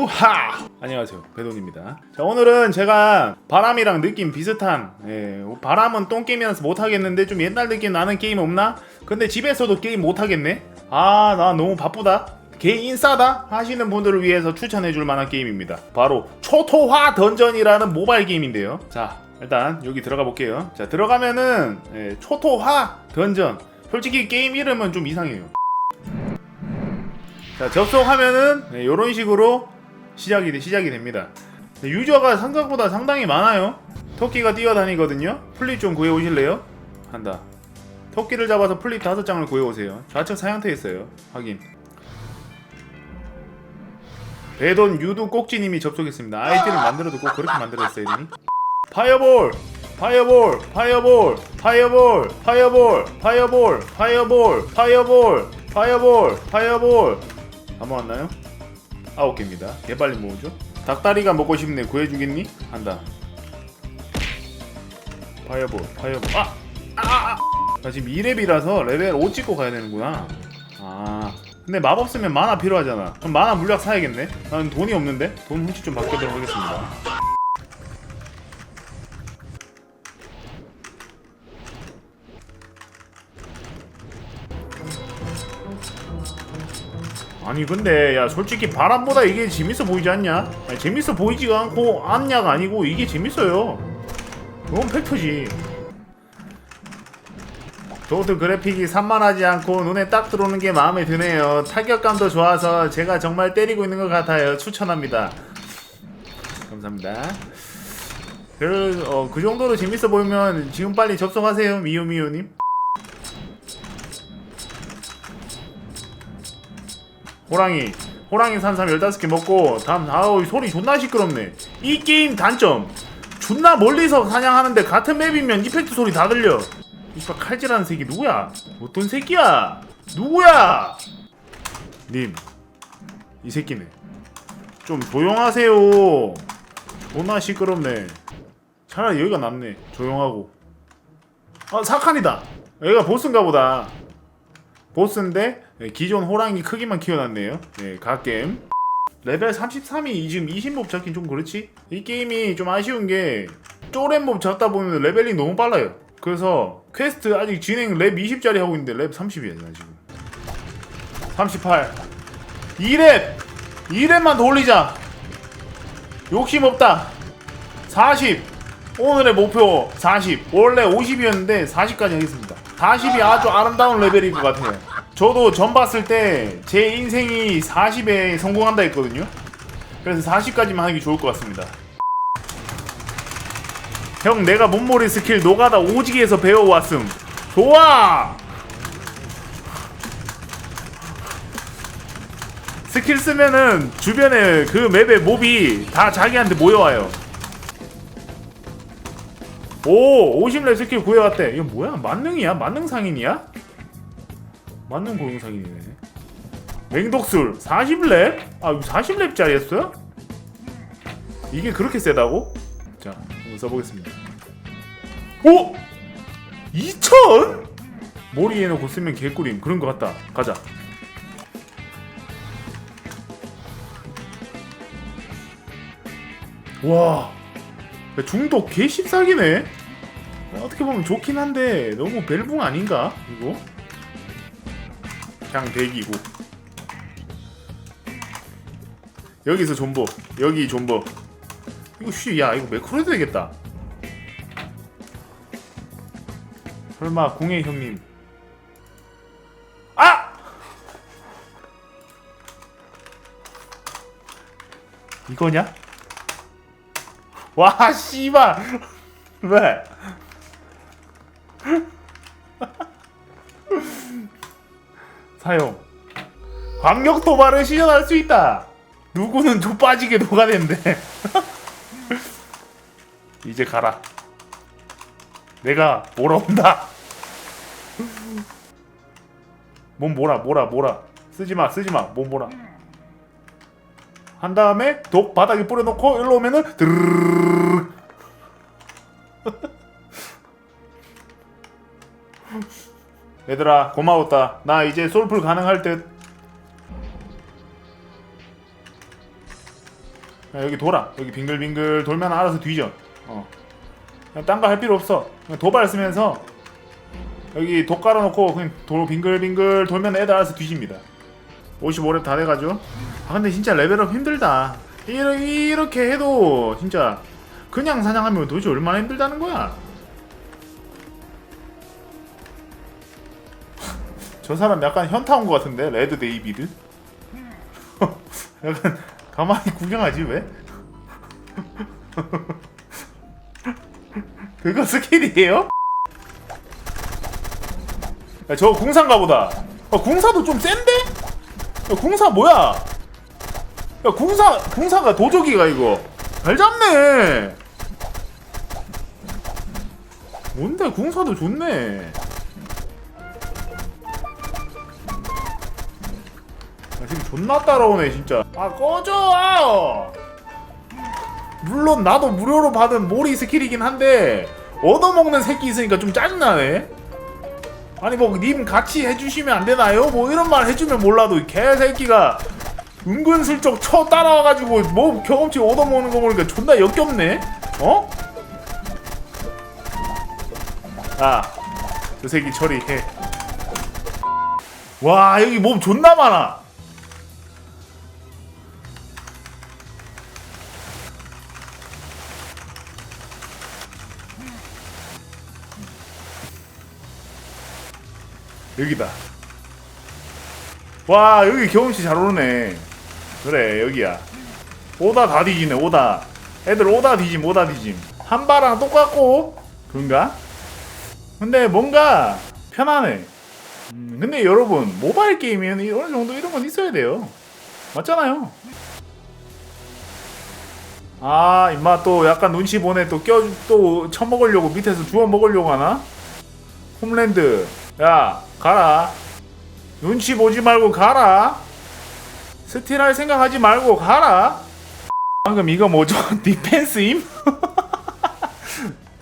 유하! 안녕하세요. 배돈입니다. 자 오늘은 제가 바람이랑 느낌 비슷한 예, 바람은 똥게임이라서 못하겠는데 좀 옛날 느낌 나는 게임 없나? 근데 집에서도 게임 못하겠네? 아 나 너무 바쁘다. 개인 싸다 하시는 분들을 위해서 추천해 줄 만한 게임입니다. 바로 초토화 던전이라는 모바일 게임인데요. 자 일단 여기 들어가 볼게요. 자 들어가면은 예, 초토화 던전 솔직히 게임 이름은 좀 이상해요 자 접속하면은 네, 이런 식으로 시작이 돼- 시작이 됩니다. 네, 유저가 생각보다 상당히 많아요. 토끼가 뛰어다니거든요. 플립 좀 구해 오실래요? 한다. 토끼를 잡아서 플립 다섯 장을 구해 오세요. 좌측 사양태 있어요. 확인. 배돈 유두 꼭지님이 접속했습니다. 아이디를 만들어도 꼭 그렇게 만들었어요, 이름이. 파이어볼! 파이어볼! 파이어볼! 파이어볼! 파이어볼! 파이어볼! 파이어볼! 파이어볼! 파이어볼! 파이어볼! 다 모았나요? 아홉 개입니다. 개 빨리 모으죠. 닭다리가 먹고 싶네. 구해주겠니? 한다. 파이어볼, 파이어볼. 아! 아! 아! 나 지금 2렙이라서 레벨 5 찍고 가야 되는구나. 아. 근데 마법 쓰면 만화 필요하잖아. 그럼 만화 물약 사야겠네. 나는 돈이 없는데? 돈 훔치 좀 바꾸도록 하겠습니다. 아니 근데 야 솔직히 바람보다 이게 재밌어 보이지 않냐? 아니, 재밌어 보이지가 않고 않냐가 아니고 이게 재밌어요. 그건 팩트지. 저도 그래픽이 산만하지 않고 눈에 딱 들어오는 게 마음에 드네요. 타격감도 좋아서 제가 정말 때리고 있는 것 같아요. 추천합니다. 감사합니다. 그, 어, 그 정도로 재밌어 보이면 지금 빨리 접속하세요. 미유미유님. 호랑이. 호랑이 산삼 15개 먹고 다음 아우 소리 존나 시끄럽네. 이 게임 단점. 존나 멀리서 사냥하는데 같은 맵이면 이펙트 소리 다 들려. 이씨발 칼질하는 새끼 누구야? 어떤 새끼야? 누구야? 님 이 새끼네. 좀 조용하세요. 존나 시끄럽네. 차라리 여기가 낫네. 조용하고. 아 사칸이다. 여기가 보스인가 보다. 보스인데 네, 기존 호랑이 크기만 키워놨네요. 네, 갓겜. 레벨 33이 지금 20몹 잡긴 좀 그렇지? 이 게임이 좀 아쉬운 게 쪼렛몹 잡다 보면 레벨이 너무 빨라요. 그래서 퀘스트 아직 진행 랩 20짜리 하고 있는데 랩 30이야 나 지금. 38. 2랩! 2랩만 더 올리자. 욕심 없다. 40. 오늘의 목표 40. 원래 50이었는데 40까지 하겠습니다. 40이 아주 아름다운 레벨인 것 같아요. 저도 전 봤을 때 제 인생이 40에 성공한다 했거든요. 그래서 40까지만 하는 게 좋을 것 같습니다. 형 내가 몸머리 스킬 노가다 오지게에서 배워왔음. 좋아! 스킬 쓰면은 주변에 그 맵의 몹이 다 자기한테 모여와요. 오, 50렙 스킬 구해왔대. 이거 뭐야? 만능이야? 만능 상인이야? 만능 고용 상인이네. 맹독술 40렙? 아, 이거 40렙짜리였어요? 이게 그렇게 세다고? 자, 한번 써보겠습니다. 오! 2000? 머리에 넣고 쓰면 개꿀임. 그런 것 같다. 가자. 와, 야, 중독 개 씹사기네. 어떻게 보면 좋긴 한데 너무 벨붕 아닌가 이거? 그냥 대기고. 여기서 존버, 여기 존버. 이거 쉬, 야 이거 매크로 해도 되겠다. 설마 공예 형님. 아! 이거냐? 와 씨발 왜? 사용 광역 도발을 시전할 수 있다. 누구는 좀 빠지게 녹아낸대. 이제 가라. 내가 몰아온다. 몸 몰아 몰아 몰아 쓰지 마 쓰지 마 몸 몰아. 한 다음에 독 바닥에 뿌려놓고 일로 오면은 드르르르 얘들아 고마웠다. 나 이제 솔풀 가능할 듯. 야, 여기 돌아. 여기 빙글빙글 돌면 알아서 뒤져. 어. 딴 거 할 필요 없어. 그냥 도발 쓰면서 여기 독 깔아놓고 그냥 돌 빙글빙글 돌면 애들 알아서 뒤집니다. 55렙 다 돼가죠? 아 근데 진짜 레벨업 힘들다. 이러, 이렇게 해도 진짜 그냥 사냥하면 도대체 얼마나 힘들다는 거야 저 사람 약간 현타 온 것 같은데 레드 데이비드 약간 가만히 구경하지 왜? 그거 스킬이에요? 야, 저 궁사인가 보다. 야, 궁사도 좀 센데? 야, 궁사 뭐야? 야, 궁사, 궁사가 도적이가 이거. 잘 잡네. 뭔데, 궁사도 좋네. 지금 존나 따라오네, 진짜. 아, 꺼져! 물론 나도 무료로 받은 모리 스킬이긴 한데, 얻어먹는 새끼 있으니까 좀 짜증나네. 아니 뭐 님 같이 해주시면 안 되나요? 뭐 이런 말 해주면 몰라도 이 개새끼가 은근슬쩍 쳐 따라와가지고 뭐 경험치 얻어먹는 거 보니까 존나 역겹네 어? 아저 새끼 처리해 와 여기 몸 존나 많아 여기다. 와 여기 경험치 잘 오르네. 그래 여기야. 오다 다 뒤지네 오다. 애들 오다 뒤짐 오다 뒤짐. 한바랑 똑같고 그런가? 근데 뭔가 편하네. 음, 근데 여러분 모바일 게임에는 이- 어느 정도 이런 건 있어야 돼요. 맞잖아요. 아 임마 또 약간 눈치 보네 또 껴또 처먹으려고 밑에서 주워 먹으려고 하나? 홈랜드 야 가라. 눈치 보지 말고 가라. 스틸할 생각하지 말고 가라. 방금 이거 뭐죠? 디펜스임?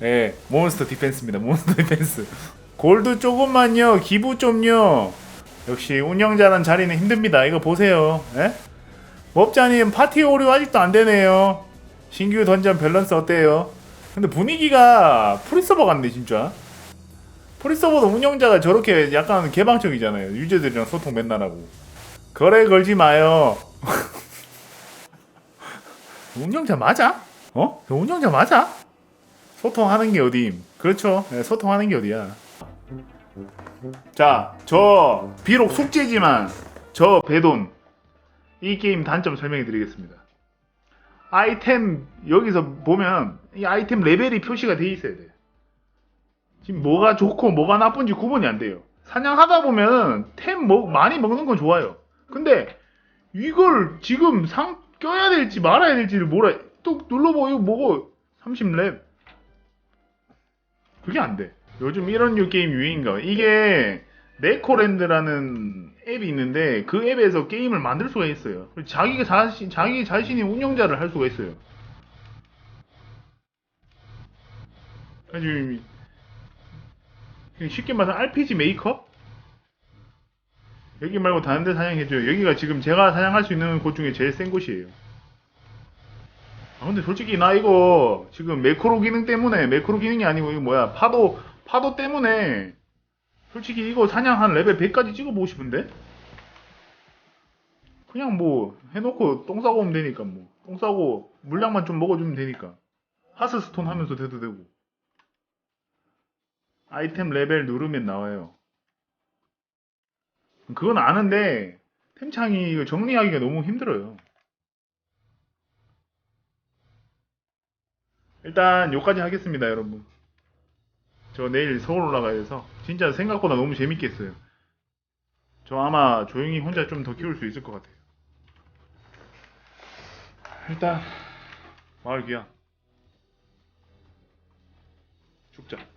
네 몬스터 디펜스입니다. 몬스터 디펜스. 골드 조금만요. 기부 좀요. 역시 운영자란 자리는 힘듭니다. 이거 보세요. 예? 법자님 파티 오류 아직도 안 되네요. 신규 던전 밸런스 어때요? 근데 분위기가 프리서버 같네 진짜 프리서버도 운영자가 저렇게 약간 개방적이잖아요. 유저들이랑 소통 맨날 하고. 거래 걸지 마요. 운영자 맞아? 어? 저 운영자 맞아? 소통하는 게 어디임? 그렇죠. 네, 소통하는 게 어디야? 자, 저 비록 숙제지만 저 배돈 이 게임 단점 설명해 드리겠습니다. 아이템 여기서 보면 이 아이템 레벨이 표시가 돼 있어야 돼. 지금 뭐가 좋고 뭐가 나쁜지 구분이 안 돼요. 사냥하다 보면 템 먹, 많이 먹는 건 좋아요. 근데 이걸 지금 상 껴야 될지 말아야 될지를 몰라. 또 눌러보고 이거 뭐고 30렙. 그게 안 돼. 요즘 이런 류 게임 유행인가 봐. 이게 네코랜드라는 앱이 있는데 그 앱에서 게임을 만들 수가 있어요. 자기가 자신 자기 자신이 운영자를 할 수가 있어요. 그냥 쉽게 말해서 RPG 메이커? 여기 말고 다른 데 사냥해줘요. 여기가 지금 제가 사냥할 수 있는 곳 중에 제일 센 곳이에요. 아, 근데 솔직히 나 이거 지금 매크로 기능 때문에, 매크로 기능이 아니고 이거 뭐야, 파도, 파도 때문에 솔직히 이거 사냥 한 레벨 100까지 찍어보고 싶은데? 그냥 뭐 해놓고 똥 싸고 오면 되니까 뭐. 똥 싸고 물량만 좀 먹어주면 되니까. 하스스톤 하면서 돼도 되고. 아이템 레벨 누르면 나와요. 그건 아는데 템창이 정리하기가 너무 힘들어요. 일단 여기까지 하겠습니다, 여러분. 저 내일 서울 올라가야 돼서 진짜 생각보다 너무 재밌겠어요. 저 아마 조용히 혼자 좀 더 키울 수 있을 것 같아요. 일단 마을 귀야 죽자.